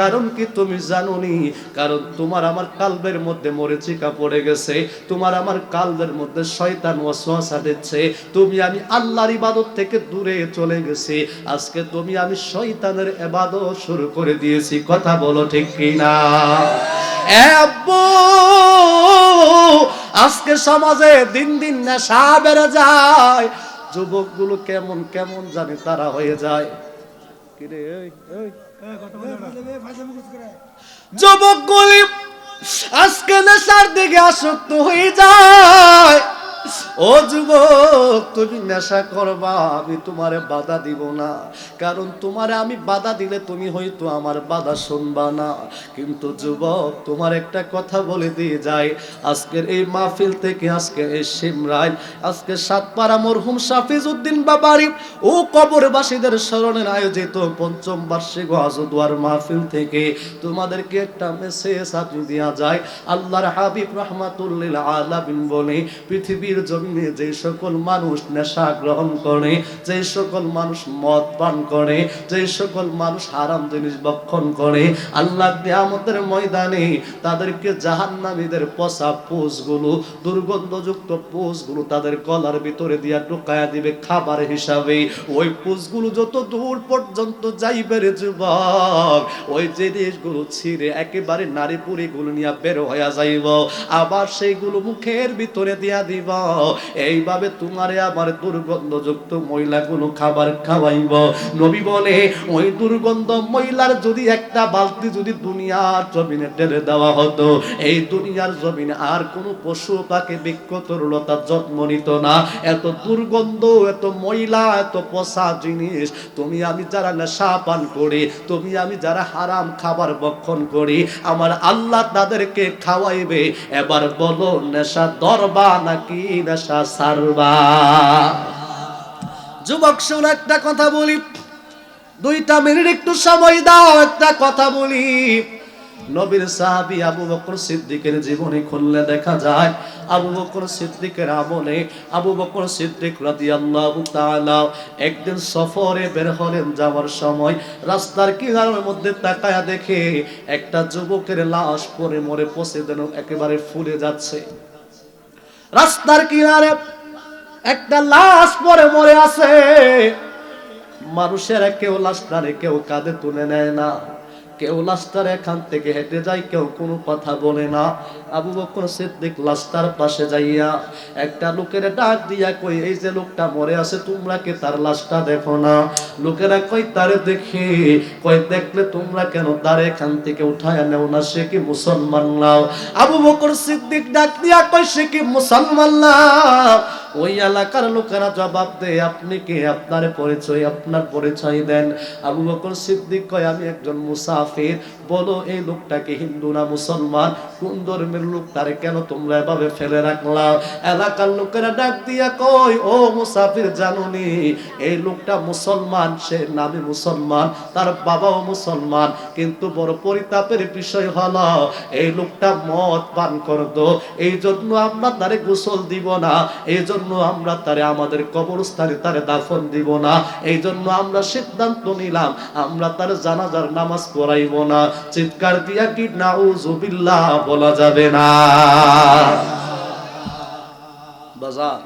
কারণ কি তুমি জানোনি? কারণ তোমার আমার কালবের মধ্যে মরিচিকা পড়ে গেছে, তোমার আমার কালবের মধ্যে শয়তান ওয়াসওয়াসা দিচ্ছে, তুমি আমি আল্লাহর ইবাদত থেকে দূরে চলে গেছি, আজকে তুমি আমি শয়তানের ইবাদত শুরু করে দিয়েছি, কথা বলো ঠিক কিনা? এ আব্বু, আজকে সমাজে দিন দিন নেশা বেড়ে যায়, যুবকগুলো কেমন কেমন জানে তারা হয়ে যায়। এই যুবকগুলি আজকে নেশার দিকে আসক্ত হয়ে যায়। ও যুবক, তুমি নেশা করবা, আমি তোমারে বাধা দিব না। কারণ তোমারে আমি বাধা দিলে তুমি হয়তো আমার বাধা শুনবা না। কিন্তু যুবক, তোমার একটা কথা বলে দিয়ে যায় আজকের এই মাহফিল থেকে আজকে এই সিমরাইল, আজকে সাতপাড়া মরহুম সাফিজ উদ্দিন বাবারি ও কবরবাসীদের স্মরণের আয়োজিত পঞ্চম বার্ষিক হাজুদুয়ার মাহফিল থেকে তোমাদেরকে একটা মেসেজ আপনি দেওয়া যায়। আল্লাহর হাবিব রহমাতুল্লিল আলামিন বলে পৃথিবীর জমিনে যে সকল মানুষ নেশা গ্রহণ করে, যে সকল মানুষ মদ পান করে, যে সকল মানুষ হারাম জিনিস ভক্ষণ করে, আল্লাহ নিয়ামতের ময়দানে তাদেরকে জাহান্নামীদের পচা পোষগুলো দুর্গন্ধযুক্ত পোষগুলো তাদের গলার ভিতরে দিয়া ঢুকায়া দিবে খাবার হিসাবে। ওই পোষগুলো যত দূর পর্যন্ত যাইবে রে যুবক, ওই জিনিসগুলো ছিঁড়ে একেবারে নারী পুরীগুলো নিয়ে বের হইয়া যাইব, আবার সেইগুলো মুখের ভিতরে দিয়া দিব। এইভাবে তোমারে আবার দুর্গন্ধযুক্ত মহিলাগুলো খাবার খাওয়াইব। নবী বলে, ওই দুর্গন্ধ মহিলার যদি একটা বালতি যদি দুনিয়ার জমিনে ঢেলে দেওয়া হতো, এই দুনিয়ার জমিনে আর কোনো পশু পাখি বৃক্ষ তরুলতা যত্ন নিত না। এত দুর্গন্ধ, এত ময়লা এত পচা জিনিস। তুমি আমি যারা নেশা পান করি, তুমি আমি যারা হারাম খাবার ভক্ষণ করি, আমার আল্লাহ তাদেরকে খাওয়াইবে। এবার বলো নেশা দরবা নাকি সারবা। যুবক শুন, একটা কথা বলি। দুইটা মিনিট একটু সময় দাও, একটা কথা বলি। নবীর সাহাবী আবু বকর সিদ্দিকের জীবনে খুললে দেখা যায়, আবু বকর সিদ্দিকের আমলে আবু বকর সিদ্দিক একদিন সফরে বের হলেন যাওয়ার সময় রাস্তার কিনারের মধ্যে তাকায়া দেখে একটা যুবকের লাশ পরে মরে পচে যেন একেবারে ফুলে যাচ্ছে। রাস্তার কিনারে একটা লাশ পরে মরে আছে। মানুষেরা কেউ লাশটারে কেউ কাঁধে তুলে নেয় না। কেউ লাশটার এখান থেকে হেঁটে যায়, কেউ কোনো কথা বলে না। আবু বকর সিদ্দিক লাস্তার পাশে যাইয়া একটা লোকের ডাক দিয়া কই এই যে লোকটা মরে আছে, তোমরা কে তার লাশটা দেখো না? লোকেরা কই তারে দেখে। কই দেখলে তোমরা কেন তার এখান থেকে উঠায় নেও না? সে কি মুসলমান নাও আবু বকর সিদ্দিক ডাক দিয়া কই সে কি মুসলমান নাও ওই এলাকার লোকেরা জবাব দেয়, আপনি কে? আপনার পরিচয় আপনার পরিচয় দেন। আবু বকর সিদ্দিক কয়, আমি একজন মুসাফির। বলো, এই লোকটাকে হিন্দু না মুসলমান? কোন ধর্মের লোকটারে কেন তোমরা এভাবে ফেলে রাখলাম এলাকার লোকেরা ডাক দিয়া কয়, ও মুসাফির জানুনি, এই লোকটা মুসলমান, সে নামে মুসলমান, তার বাবাও মুসলমান, কিন্তু বড় পরিতাপের বিষয় হলো, এই লোকটা মদ পান করতো এই জন্য আমরা তারে গোসল দিব না এই জন্য আমরা তারে আমাদের কবরস্থানে তারে দাফন দিব না এই জন্য আমরা সিদ্ধান্ত নিলাম, আমরা তার জানাজার নামাজ পড়াইব না। চিৎকার দিয়া কি, নাউজুবিল্লাহ, বলা যাবে না। বাজার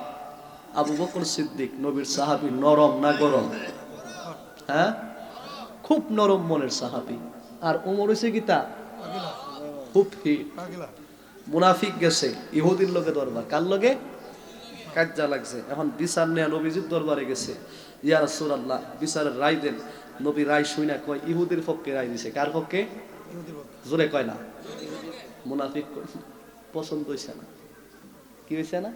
আবু বকর সিদ্দিক নবীর সাহাবী নরম না গরম? হ্যাঁ? খুব নরম মনের সাহাবী। আর উমর হইছে গীতা খুব মুনাফিক গেছে ইহুদির লোকে দরবার। কার লগে? কাজ্জা লাগছে। এখন বিচার নেয়া নবীজির দরবারে গেছে। ইয়া রাসূলুল্লাহ বিচারের রায় দেন। নবী রায় শুই না কয় ইহুদির পক্ষে রায় দিছে। কার পক্ষে। জোরে কয় না। মুনাফিক পছন্দ হয়েছে না। কি হয়েছে না?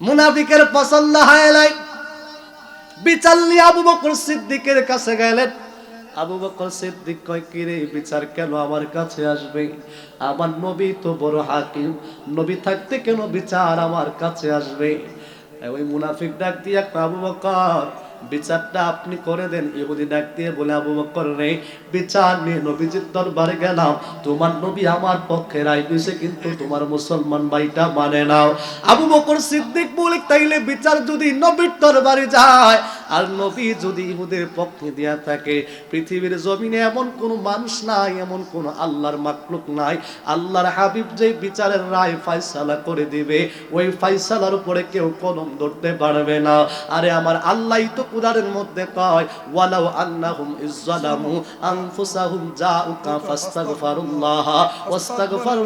মুনাফিকের পছন্দ হয় নাই। বিচার নিয়ে আবু বকর সিদ্দিকের কাছে গেলেন। আবু বকর সিদ্দিক কয় কি রে বিচার কেন আমার কাছে আসবে? আমার নবী তো বড় হাকিম। নবী থাকতে কেন বিচার আমার কাছে আসবে? ওই মুনাফিক ডাক দিয়ে একটা আবু বকর বিচারটা আপনি করে দেন। ইহুদি ডাক দিয়ে বলে, আবু বকর রে, বিচার নিয়ে নবীজির দরবারে গেলাম। তোমার নবী আমার পক্ষে রায় দিয়েছে, কিন্তু তোমার মুসলমান ভাইটা মানে নাও। আবু বকর সিদ্দিক বলে তাইলে বিচার যদি নবীর দরবারে যায় আর নবী যদি ইহুদের পক্ষে দেয়া থাকে, পৃথিবীর জমিনে এমন কোনো মানুষ নাই, এমন কোনো আল্লাহর মাকলুক নাই। আল্লাহর হাবিব যে বিচারের রায় ফাইসালা করে দিবে, ওই ফাইসালার উপরে কেউ কলম ধরতে পারবে না। আরে আমার আল্লাহই তো কুরআনের মধ্যে কয়, ওয়ালাউ আন্নাহুম ইজ্জালামু আনফুসাহুম জাউকা ফাস্তাগফিরুল্লাহ ওয়াস্তাগফারু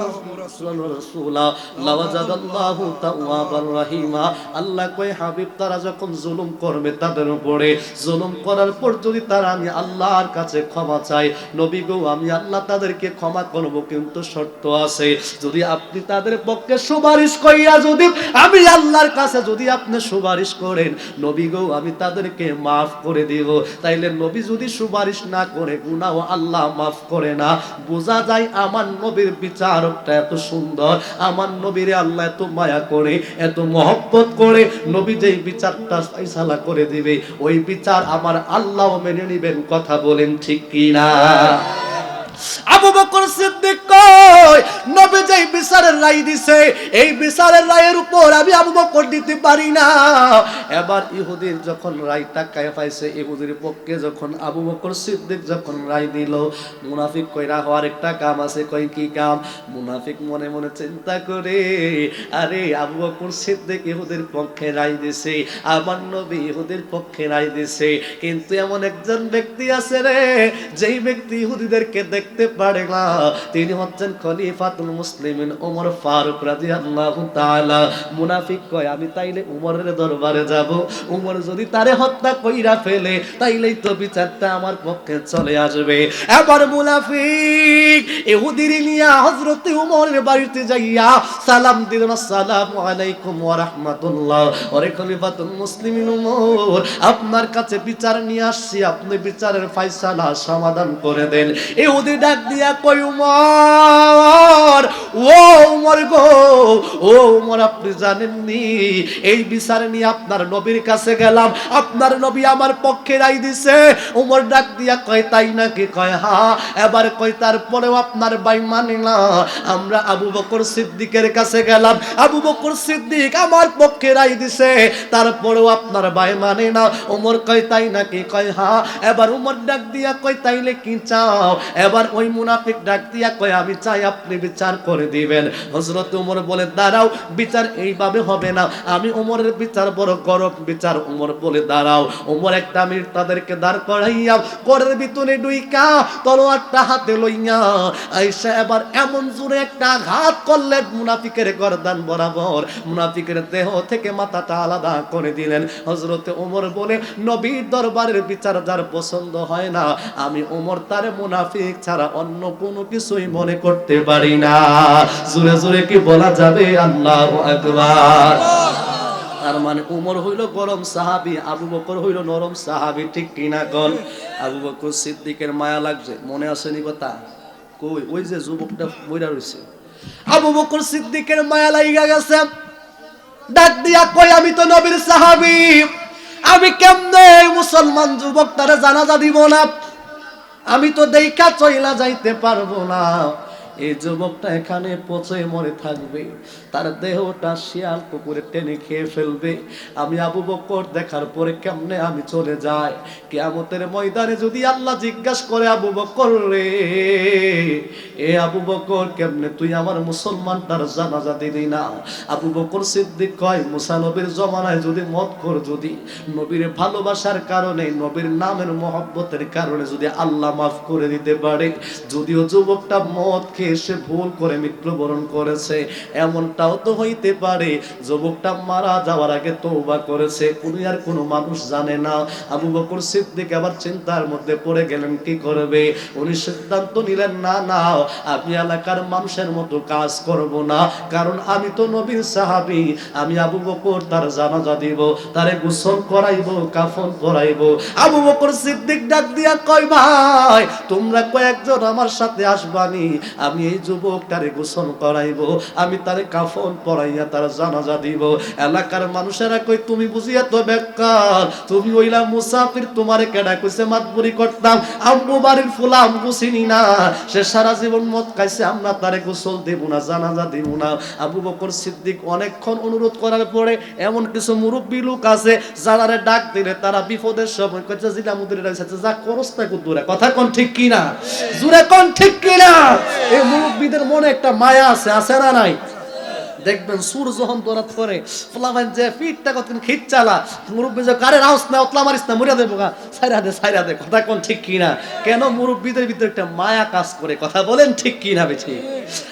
রাসূলা লাওয়াজাদাল্লাহু তাওয়াবার রহিমা। আল্লাহ কয়, হাবিব, তারা যখন জুলুম করবে, তাদের উপরে। জুলুম করার পর যদি তারা আমি আল্লাহর কাছে ক্ষমা চাই, নবী গো, আমি আল্লাহ তাদেরকে ক্ষমা করব, কিন্তু শর্ত আছে। যদি আপনি তাদের পক্ষে সুপারিশ কইরা যদি আমি আল্লাহর কাছে যদি আপনি সুপারিশ করেন, নবী গো, আমি তাদেরকে মাফ করে দিব। তাইলে নবী যদি সুপারিশ না করে গুনাহ আল্লাহ মাফ করে না। বোঝা যায় আমার নবীর বিচারকটা এত সুন্দর, আমার নবীরে আল্লাহ এত মায়া করে, এত মহব্বত করে, নবী যেই বিচারটা ফয়সালা করে দিবে ওই বিচার আমার আল্লাহ মেনে নিবেন কথা বলেন ঠিক কি না আবু বকর সিদ্দিক কয়, নবী যেই বিচারের রায় দিছে, এই বিচারের রায়ের উপর আমি আবু বকর দিতে পারি না। এবার ইহুদির যখন রায়টা কায় পাইছে ইহুদির পক্ষে যখন আবু বকর সিদ্দিক যখন রায় দিল, মুনাফিক কইরা হওয়ার একটা কাম আছে। কই, কি কাম? মুনাফিক মনে মনে চিন্তা করে, আরে, আবু বকর সিদ্দিক ইহুদির পক্ষে রায় দিছে, আমার নবী ইহুদির পক্ষে রায় দিছে, কিন্তু এমন একজন ব্যক্তি আছে রে, যেই ব্যক্তি ইহুদিদেরকে দেখতে পারে না তিনি হচ্ছেন খলিফাতুল মুসলিমিন ওমর ফারুক রাদিয়াল্লাহু তাআলা। মুনাফিক কয়, আমি তাইলে উমরের দরবারে যাব। উমর যদি তারে হত্যা কইরা ফেলে, তাইলেই তো বিচারটা আমার পক্ষে চলে আসবে। এবার মুনাফিক ইহুদির নিয়া হযরত উমরের বাড়িতে যাইয়া সালাম দিলেন আসসালামু আলাইকুম ওয়া রাহমাতুল্লাহ। ওরে খলিফাতুল মুসলিমিন উমর, আপনার কাছে বিচার নিয়ে আসছি। আপনি বিচারের ফয়সালা সমাধান করে দেন। ইহুদি ডাক দিয়া কই উমর, ও উমর গো, ও উমর, আপনি জানেননি? এই বিচার নিয়ে আপনার নবীর কাছে গেলাম। আপনার নবী আমার পক্ষে রায় দিছে। উমর ডাক দিয়া কয়, তাই নাকি? কয়, হা, এবার কয়, তারপরেও আপনার বাই মানে না। আমরা আবু বকর সিদ্দিকের কাছে গেলাম। আবু বকর সিদ্দিক আমার পক্ষে রায় দিছে। তারপরেও আপনার বাই মানে না। উমর কয়, তাই নাকি? কয়, হা, এবার উমর ডাক দিয়া কয়, তাইলে কি চাও? এবার ওই মুনাফিক ডাক দিয়া কয়, আমি চাই আপনি বিচার করে দিবেন। হযরত উমর বলে, দাঁড়াও, বিচার এইভাবে হবে না। আমি উমরের বিচার, বড় গরম বিচার। উমর বলে, দাঁড়াও। উমর একটা মিনিট তাদেরকে দাঁড় করাইয়া করের ভিতরে ডুইকা তলোয়ারটা হাতে লইয়া আইসা এবার এমন জোরে একটা ঘাত করলেন, মুনাফিকের গর্দান বরাবর। মুনাফিকের দেহ থেকে মাথাটা আলাদা করে দিলেন। হজরতে ওমর বলে, নবীর দরবারের বিচার যার পছন্দ হয় না। আমি ওমর তার মুনাফিক ছাড়া অন্য কোনো কিছুই মনে করতে পারি না। জোরে জোরে কি বলা যাবে? আল্লাহ তার মানে উমর হইল গরম সাহাবি, আবু বকর হইল নরম সাহাবি, ঠিক কিনা? আবু বকর সিদ্দিকের মায়া লাগছে, মনে আসেনি কথা? কই, ওই যে যুবকটা বইরা রইছে। আবু বকর সিদ্দিকের মায়া লাগা গেছে। ডাক দিয়া কই আমি তো নবীর সাহাবি। আমি কেমনে মুসলমান যুবকটারে জানাজা দিব না? আমি তো দেখা চইলা যাইতে পারব না। এই যুবকটা এখানে পচে মরে থাকবে। তার দেহটা শিয়াল কুকুরে টেনে খেয়ে ফেলবে। আমি আবু বকর দেখার পরে কেমনে আমি চলে যাই? কেয়ামতের ময়দানে যদি আল্লাহ জিজ্ঞাসা করে, আবু বকর রে, এ আবু বকর, কেমনে তুই আমার মুসলমানটার জানাজা দিলি না? আবু বকর সিদ্দিক কয়, মুসা নবীর জমানায় যদি মত কর যদি নবীর ভালোবাসার কারণে, নবীর নামের মহব্বতের কারণে যদি আল্লাহ মাফ করে দিতে পারে, যদিও যুবকটা মদ খেয়ে সে ভুল করে মৃত্যুবরণ করেছে। এমনটাও তো হইতে পারে, যুবকটা মারা যাওয়ার আগে তৌবা করেছে। কোনো আর কোনো মানুষ জানে না। আবু বকর সিদ্দিক আবার চিন্তার মধ্যে পড়ে গেলেন, কি করবে? উনি সিদ্ধান্ত নিলেন, না না, আমি এলাকার মানুষের মতো কাজ করব না। কারণ আমি তো নবীর সাহাবি। আমি আবু বকর, তার জানাজা দিব, তারে গোসল করাইবো, কাফন করাইবো আবু বকর সিদ্দিক ডাক দিয়া কয়, ভাই, তোমরা কয়েকজন আমার সাথে আসবানি। আমি আমি এই যুবকটারে গোসল করাইব আমি তারে কাফন পরাইয়া তার জানাজা দিব। এলাকার মানুষেরা কই তুমি বুঝিয়া তো বেকার তুমি ওইলা মুসাফির তোমারে কেডা কইছে মাতবুরি করতাম আম্মু বাড়ির ফুলা আম্মু চিনি না। সে সারা জীবন মদ খাইছে আমরা তারে গোসল দেব না জানাজা দেব না। আবু বকর সিদ্দিক অনেকক্ষণ অনুরোধ করার পরে এমন কিছু মুরব্বী লোক আছে যারারে ডাক দিলে তারা বিপদের সময় কইছে জিলা মুদির সাথে যা করস তা কথা কোন ঠিক কি না জুরে কোন ঠিক কি না এই মুরব্বীদের মনে একটা মায়া আছে আছে না নাই? দেখবেন সুর যখন দৌড়াত করে, ফলাফান যে ফিটটা কত খিট চালা, মুরব্বী যে কারে রাউস না ওতলা মারিস না, মরিয়া দেবো গা। সাইরা দে সাইরা দে, কথা কোন ঠিক কিনা? কেন মুরব্বীদের ভিতরে একটা মায়া কাজ করে, কথা বলেন ঠিক কিনা না বেঠি?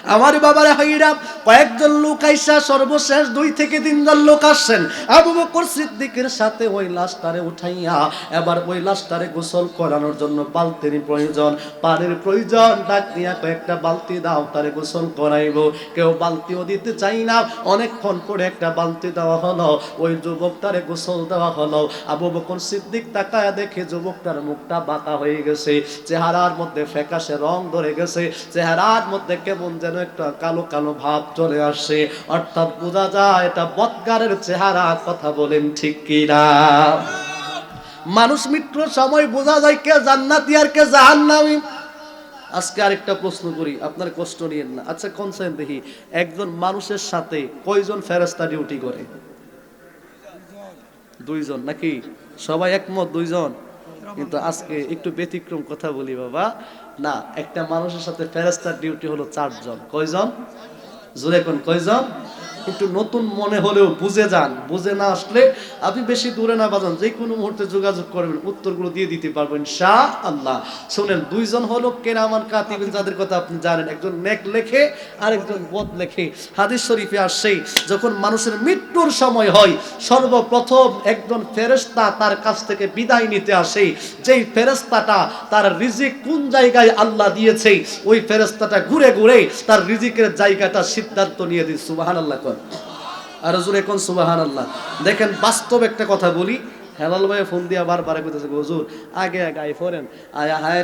আমার বাবারে হাইরা কয়েকজন লোক আইসা সর্বশেষ দুই থেকে তিনজন লোক আসছেন। আবু বকর সিদ্দিকের সাথে ওই লাশটারে উঠাইয়া এবার ওই লাশটারে গোসল করানোর জন্য বালতির প্রয়োজন, পানির প্রয়োজন। ডাক দিয়া কয়েকটা বালতি দাও, তারে গোসল করাইবো। কেউ বালতিও দিতে চাই না। অনেকক্ষণ পরে একটা বালতি দেওয়া হলো। ওই যুবক যুবকটারে গোসল দেওয়া হলো। আবু বকর সিদ্দিক তাকায়া দেখে যুবকটার মুখটা বাঁকা হয়ে গেছে। চেহারার মধ্যে ফ্যাকাশে রং ধরে গেছে। চেহারার মধ্যে কেমন যেন একটা কালো কালো ভাব চলে আসছে অর্থাৎ বোঝা যায় এটা বৎকারের চেহারা, কথা বলেন ঠিক কিনা। মানুষ মৃত্যুর সময় বোঝা যায় কে জান্নাতি আর কে জাহান্নামী। আজকে আরেকটা প্রশ্ন করি, আপনার কষ্ট নিয়েন না। আচ্ছা কনসেন দেখি, একজন মানুষের সাথে কয়জন ফেরেস্তা ডিউটি করে? দুইজন নাকি? সবাই একমত, দুইজন? কিন্তু আজকে একটু ব্যতিক্রম কথা বলি বাবা। না একটা মানুষের সাথে ফেরাস্তার ডিউটি হলো চারজন। কয়জন? জোরে কোন কয়জন? একটু নতুন মনে হলেও বুঝে যান, বুঝে না আসলে আপনি বেশি দূরে না বাজান যে কোনো মুহূর্তে যোগাযোগ করবেন, উত্তরগুলো দিয়ে দিতে পারবেন শাহ আল্লাহ শুনেন, দুইজন হলো কেরামান কাতিবিন যাদের কথা আপনি জানেন। একজন নেক লেখে আর একজন বদ লেখে। হাদিস শরীফে আসছেই যখন মানুষের মৃত্যুর সময় হয়, সর্বপ্রথম একজন ফেরেস্তা তার কাছ থেকে বিদায় নিতে আসে। যেই ফেরেস্তাটা তার রিজিক কোন জায়গায় আল্লাহ দিয়েছে, ওই ফেরেস্তাটা ঘুরে ঘুরে তার রিজিকের জায়গাটা সিদ্ধান্ত নিয়ে দিন। সুবাহান আল্লাহ আর হুজুর এখন সুবাহান আল্লাহ দেখেন, বাস্তব একটা কথা বলি, হেলাল ভাই ফোন দিয়া বারবার কইতেছে, হুজুর, আগে আগে আই ফোরেন আয়া হায়